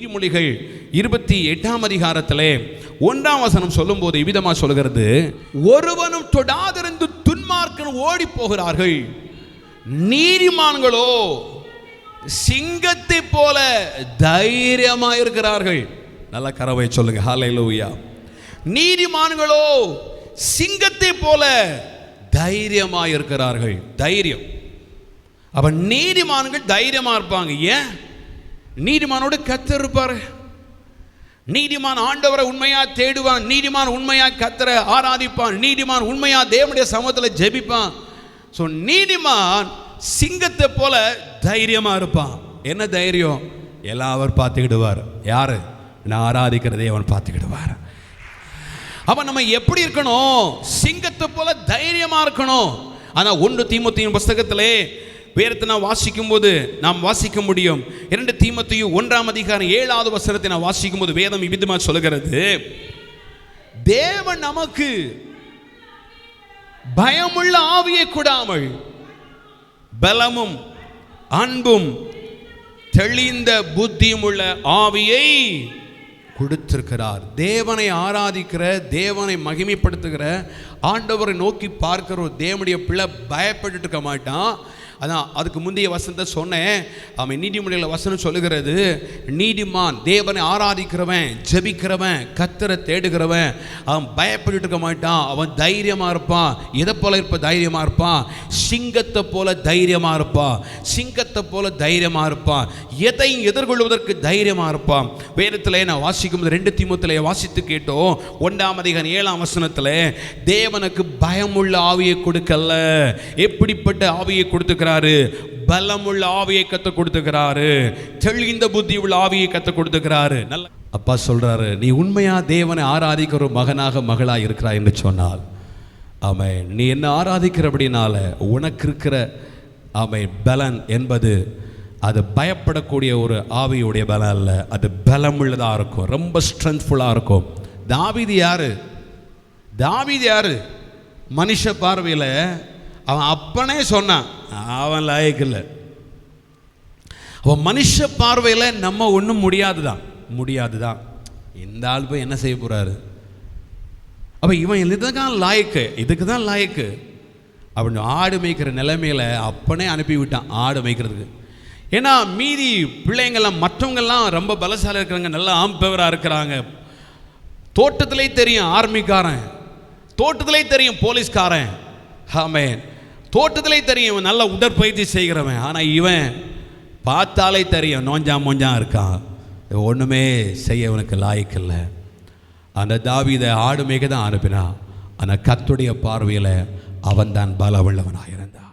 நீதிமொழிகள் இருபத்தி எட்டாம் அதிகாரத்திலே ஒன்றாம் வசனம் சொல்லும்போது இவ்விதமா சொல்கிறது ஒருவனும் தொடாதிருந்து துன்மார்க்கன் ஓடி போகிறார்கள் நீதிமான்களோ சிங்கத்தை போல தைரியமா இருக்கிறார்கள் நல்ல கரவை சொல்லுங்க ஹalleluya நீதிமான்களோ சிங்கத்தை போல தைரியமா இருக்கிறார்கள் தைரியம். அப்ப நீதிமான்கள் தைரியமா இருப்பாங்க. ஏன்? நீதிமானோடு கத்தர் இருப்பார் நீதிமான் ஆண்டவரை உண்மையா தேடுவான். நீதிமான் உண்மையா கத்தரை ஆராதிப்பான். நீதிமான் உண்மையா தேவனுடைய சமூகத்தில் ஜெபிப்பான். ஸோ நீதிமான் சிங்கத்தை போல தைரியமா இருப்பான். என்ன தைரியம்? எல்லாவர் பார்த்துக்கிடுவார். யாரு? நான் ஆராதிக்கிறதே அவன் பார்த்துக்கிடுவார். அப்போ நம்ம எப்படி இருக்கணும்? சிங்கத்தை போல தைரியமா இருக்கணும். ஆனால் ஒன்று தீமத்தையும் புஸ்தகத்திலே வேறத்தை நான் வாசிக்கும் போது நாம் வாசிக்க முடியும். இரண்டு தீமத்தையும் ஒன்றாம் அதிகாரம் ஏழாவது வசனத்தை நான் வாசிக்கும் போது வேதம் விதமா சொல்கிறது தேவன் நமக்கு பயமுள்ள ஆவியை கூடாமல் பலமும் அன்பும் தெளிந்த புத்தியும் உள்ள ஆவியை கொடுத்திருக்கிறார். தேவனை ஆராதிக்கிற தேவனை மகிமைப்படுத்துகிற ஆண்டவரை நோக்கி பார்க்கிற ஒரு தேவனுடைய பிள்ளை பயப்பட்டுட்டு இருக்க மாட்டான். அதான் அதுக்கு முந்தைய வசனத்தை சொன்னேன். அவன் நீதிமொழியில் வசனம் சொல்லுகிறது நீதிமான் தேவனை ஆராதிக்கிறவன் ஜெபிக்கிறவன் கத்தரை தேடுகிறவன் அவன் பயப்பட்டுட்டு இருக்க மாட்டான். அவன் தைரியமாக இருப்பான். எதை போல இருப்ப தைரியமாக இருப்பான்? சிங்கத்தை போல தைரியமாக இருப்பான். சிங்கத்தை போல தைரியமாக இருப்பான். எதையும் எதிர்கொள்வதற்கு தைரியமாக இருப்பான். வேதத்தில் நான் வாசிக்கும் போது ரெண்டு தீமத்தில் வாசித்து கேட்டோம். ஒன்றாம் அதிகாரம் ஏழாம் வசனத்தில் தேவனுக்கு பயமுள்ள ஆவியை கொடுக்கல. எப்படிப்பட்ட ஆவியை கொடுத்துக்கிறாரு பலமுள்ள ஆவியை கற்றுக் கொடுத்துக்கிறாரு தெளிந்த புத்தி உள்ள ஆவியை கற்றுக் கொடுத்துக்கிறாரு நல்ல அப்பா சொல்றாரு நீ உண்மையா தேவனை ஆராதிக்கிற ஒரு மகனாக மகளா இருக்கிறாய் என்று சொன்னால் ஆமை நீ என்ன ஆராதிக்கிறபடினால உனக்கு இருக்கிற ஆமை பலன் என்பது அது பயப்படக்கூடிய ஒரு ஆவியுடைய பலம் அல்ல. அது பலமுள்ளதாக இருக்கும். ரொம்ப ஸ்ட்ரென்த்ஃபுல்லாக இருக்கும். தாவிதி யாரு? தாவிதி யாரு? மனுஷ பார்வையில் அவன் அப்பனே சொன்னான் அவன் லாயக்கு இல்லை அவன் மனுஷ பார்வையில் நம்ம ஒன்றும் முடியாது தான் முடியாது தான் இந்த ஆள் போய் என்ன செய்ய போகிறாரு அப்போ இவன் இதுதான் லாயக்கு இதுக்கு தான் லாயக்கு அப்படின்னு ஆடு மேய்க்கிற நிலைமையில அப்பனே அனுப்பி விட்டான் ஆடு மேய்க்கிறதுக்கு. ஏன்னா மீதி பிள்ளைங்கள்லாம் மற்றவங்கெல்லாம் ரொம்ப பலசாலி இருக்கிறாங்க நல்லா ஆம்பவராக இருக்கிறாங்க. தோட்டத்திலே தெரியும் ஆர்மிக்காரன். தோட்டத்திலே தெரியும் போலீஸ்காரன். ஆமென். தோட்டத்திலே தெரியும் இவன் நல்ல உடற்பயிற்சி செய்கிறவன். ஆனால் இவன் பார்த்தாலே தெரியும் நோஞ்சா மோஞ்சா இருக்கான் ஒன்றுமே செய்ய இவனுக்கு லாய்க்கில்லை அந்த தாவிதை ஆடு மேய்க்க தான் அனுப்பினான். ஆனால் கத்துடைய பார்வையில் அவன் தான் பலவுள்ளவனாக இருந்தான்